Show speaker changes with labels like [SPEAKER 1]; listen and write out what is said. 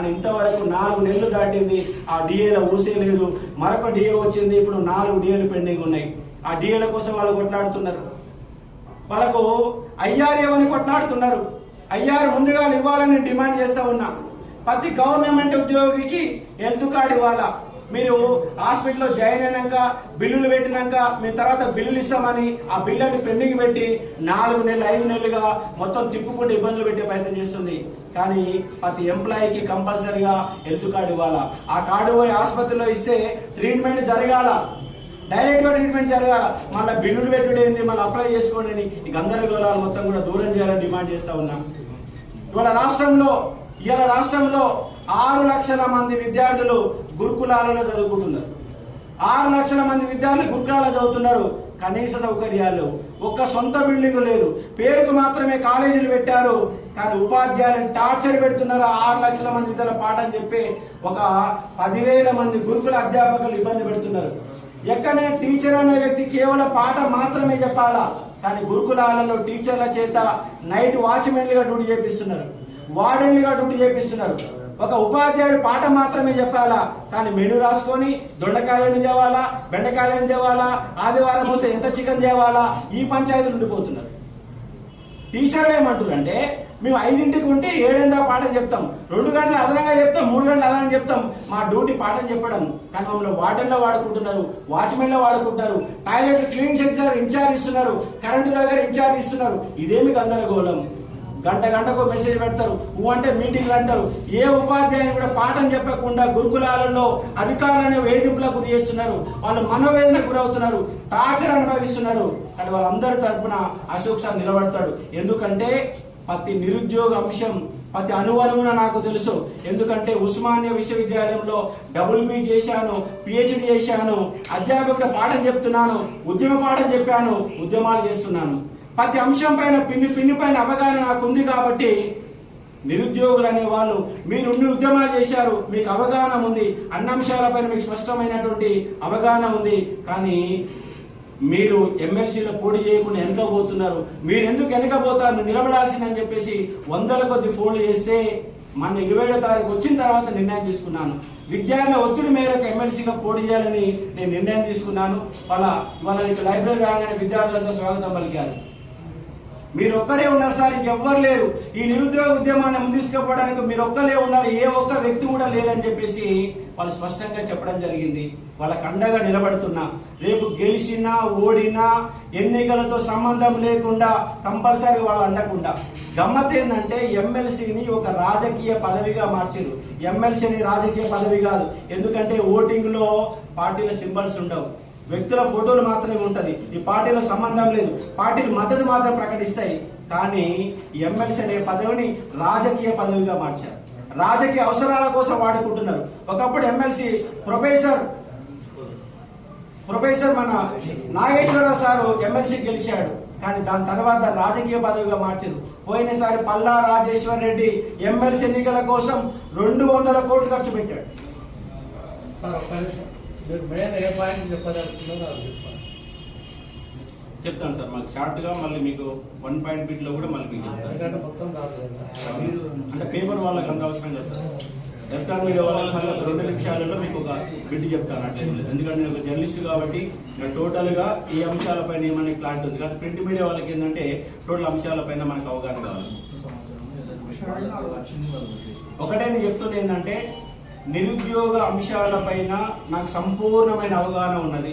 [SPEAKER 1] కానీ ఇంతవరకు నాలుగు నెలలు దాటింది. ఆ డిఏలో ఊసే లేదు. మరొక డిఏ వచ్చింది. ఇప్పుడు నాలుగు డిఏలు పెండింగ్ ఉన్నాయి. ఆ డిఏల కోసం వాళ్ళు కొట్లాడుతున్నారు. వాళ్ళకు ఐఆర్ ఏమని కొట్లాడుతున్నారు. ఐఆర్ ముందుగా ఇవ్వాలని డిమాండ్ చేస్తా ఉన్నా. ప్రతి గవర్నమెంట్ ఉద్యోగికి హెల్త్ కార్డు ఇవ్వాలా? మీరు హాస్పిటల్లో జాయిన్ అయినాక బిల్లులు పెట్టినాక మీ తర్వాత బిల్లులు ఇస్తామని ఆ బిల్లుని పెండింగ్ పెట్టి నాలుగు నెలలు ఐదు నెలలుగా మొత్తం తిప్పుకుంటూ ఇబ్బందులు పెట్టే ప్రయత్నం చేస్తుంది. కానీ ప్రతి ఎంప్లాయీకి కంపల్సరిగా హెల్త్ కార్డు ఇవ్వాలా? ఆ కార్డు పోయి ఆసుపత్రిలో ఇస్తే ట్రీట్మెంట్ జరగాల? డైరెక్ట్గా ట్రీట్మెంట్ జరగాల? మళ్ళీ బిల్లులు పెట్టుడేంది మళ్ళీ అప్లై చేసుకోండి అని ఈ గందరగోళాలు మొత్తం కూడా దూరం చేయాలని డిమాండ్ చేస్తా ఉన్నాం. ఇవాళ రాష్ట్రంలో ఇవాళ రాష్ట్రంలో ఆరు లక్షల మంది విద్యార్థులు గురుకులాలలో చదువుకుంటున్నారు. ఆరు లక్షల మంది విద్యార్థులు గురుకులాలలో చదువుతున్నారు. కనీస సౌకర్యాలు ఒక్క సొంత బిల్డింగ్ లేదు. పేరుకు మాత్రమే కాలేజీలు పెట్టారు. కానీ ఉపాధ్యాయులను టార్చర్ పెడుతున్నారు ఆరు లక్షల మంది ఇద్దరు పాఠం చెప్పి ఒక పదివేల మంది గురుకుల అధ్యాపకులు ఇబ్బంది పెడుతున్నారు. ఎక్కడనే టీచర్ అనే వ్యక్తి కేవలం పాఠం మాత్రమే చెప్పాలా? కానీ గురుకులాలలో టీచర్ల చేత నైట్ వాచ్మెన్లుగా డ్యూటీ చేపిస్తున్నారు. వార్డెన్లుగా డ్యూటీ చేపిస్తున్నారు. ఒక ఉపాధ్యాయుడు పాఠం మాత్రమే చెప్పాలా? కానీ మెను రాసుకొని దొండకాయలను తేవాలా బెండకాయలను తేవాలా ఆదివారం వస్తే ఎంత చికెన్ తేవాలా ఈ పంచాయతీలు ఉండిపోతున్నారు. టీచర్లు ఏమంటారంటే మేము ఐదింటికి ఉంటే ఏడేందా పాఠం చెప్తాం. రెండు గంటలు అదనంగా చెప్తాం మూడు గంటలు అదనంగా చెప్తాం. మా డ్యూటీ పాఠం చెప్పడం. కానీ మమ్మల్ని వార్డెన్లో వాడుకుంటున్నారు వాచ్మెన్లో వాడుకుంటున్నారు toilet clean sector in charge ఇస్తున్నారు కరెంటు దగ్గర ఇన్ఛార్జ్ ఇస్తున్నారు. ఇదేమి గందరగోళం? గంట గంటకు మెసేజ్ పెడతారు. ఊ అంటే మీటింగ్లు అంటారు. ఏ ఉపాధ్యాయుని కూడా పాఠం చెప్పకుండా గురుకులాలలో అధికారులను వేధింపులకు గురి చేస్తున్నారు. వాళ్ళు మనోవేదనకు గురవుతున్నారు. టార్చర్ అనుభవిస్తున్నారు. కానీ వాళ్ళందరి తరఫున అశోక్ సార్ నిలబడతాడు. ఎందుకంటే ప్రతి నిరుద్యోగ అంశం ప్రతి అనువనువున నాకు తెలుసు. ఎందుకంటే ఉస్మానియా విశ్వవిద్యాలయంలో డబుల్ బి చేశాను పిహెచ్డి చేశాను అధ్యాపకుల పాఠం చెప్తున్నాను ఉద్యమ పాఠం చెప్పాను ఉద్యమాలు చేస్తున్నాను. ప్రతి అంశం పైన పిన్ని పిన్ని పైన అవగాహన నాకు ఉంది కాబట్టి నిరుద్యోగులు అనే వాళ్ళు మీరున్ని ఉద్యమాలు చేశారు మీకు అవగాహన ఉంది అన్ని అంశాలపైన మీకు స్పష్టమైనటువంటి అవగాహన ఉంది. కానీ మీరు ఎమ్మెల్సీలో పోటీ చేయకుండా వెనకపోతున్నారు మీరు ఎందుకు వెనకపోతారు నిలబడాల్సిందని చెప్పేసి వందల కొద్ది ఫోన్లు చేస్తే మన ఇరవై ఏడో తారీఖు వచ్చిన తర్వాత నిర్ణయం తీసుకున్నాను. విద్యార్థుల ఒత్తిడి మేరకు ఎమ్మెల్సీగా పోటీ చేయాలని నేను నిర్ణయం తీసుకున్నాను. వాళ్ళ వాళ్ళ ఇక్కడ లైబ్రరీ రాగానే విద్యార్థులంతా స్వాగతం పలికారు. మీరు ఒక్కరే ఉన్నారు సార్ ఇంకెవ్వరు లేరు. ఈ నిరుద్యోగ ఉద్యమాన్ని ముందుకు మీరు ఒక్కరే ఉన్నారు ఏ ఒక్క వ్యక్తి కూడా లేరని చెప్పేసి వాళ్ళు స్పష్టంగా చెప్పడం జరిగింది. వాళ్ళ అండగా నిలబడుతున్నా. రేపు గెలిచినా ఓడినా ఎన్నికలతో సంబంధం లేకుండా కంపల్సరీ వాళ్ళు అండకుండా. గమ్మత్ ఏంటంటే ఎమ్మెల్సీని ఒక రాజకీయ పదవిగా మార్చారు ఎమ్మెల్సీని రాజకీయ పదవి కాదు. ఎందుకంటే ఓటింగ్లో పార్టీల సింబల్స్ ఉండవు. వ్యక్తుల ఫోటోలు మాత్రమే ఉంటది. ఈ పార్టీలో సంబంధం లేదు. పార్టీలు మద్దతు మాత్రం ప్రకటిస్తాయి. కానీ ఎమ్మెల్సీ అనే పదవిని రాజకీయ పదవిగా మార్చారు. రాజకీయ అవసరాల కోసం వాడుకుంటున్నారు. ఒకప్పుడు ఎమ్మెల్సీ ప్రొఫెసర్ ప్రొఫెసర్ మన నాగేశ్వరరావు సారు ఎమ్మెల్సీ గెలిచాడు. కానీ దాని తర్వాత రాజకీయ పదవిగా మార్చారు. పోయినసారి పల్లా రాజేశ్వర్ రెడ్డి ఎమ్మెల్సీ ఎన్నికల కోసం రెండు వందల కోట్లు ఖర్చు పెట్టాడు.
[SPEAKER 2] సార్ మీరు మెయిన్ ఏ పాయింట్ చెప్పదలుచుకున్నారో అది చెప్పండి
[SPEAKER 1] చెప్తాను సార్ మాకు షార్ట్గా మళ్ళీ మీకు వన్ పాయింట్ బిట్లో కూడా మళ్ళీ మీకు చెప్తాను.
[SPEAKER 2] ఎందుకంటే మొత్తం కాదు కదా.
[SPEAKER 1] మీరు అంటే పేపర్ వాళ్ళకి అంత అవసరం కదా సార్. ఎలక్ట్రానిక్ మీడియా వాళ్ళకి రెండు నిమిషాలలో మీకు ఒక బిట్ చెప్తాను అట్లే ఎందుకంటే నేను ఒక జర్నలిస్ట్ కాబట్టి నేను టోటల్గా ఈ అంశాలపైన ఏమైనా క్లారిటీ ఉంది. కానీ ప్రింట్ మీడియా వాళ్ళకి ఏంటంటే టోటల్ అంశాలపైన మనకు అవగాహన కావాలి. ఒకటే నేను చెప్తున్నా ఏంటంటే నిరుద్యోగ అంశాలపైన నాకు సంపూర్ణమైన అవగాహన ఉన్నది.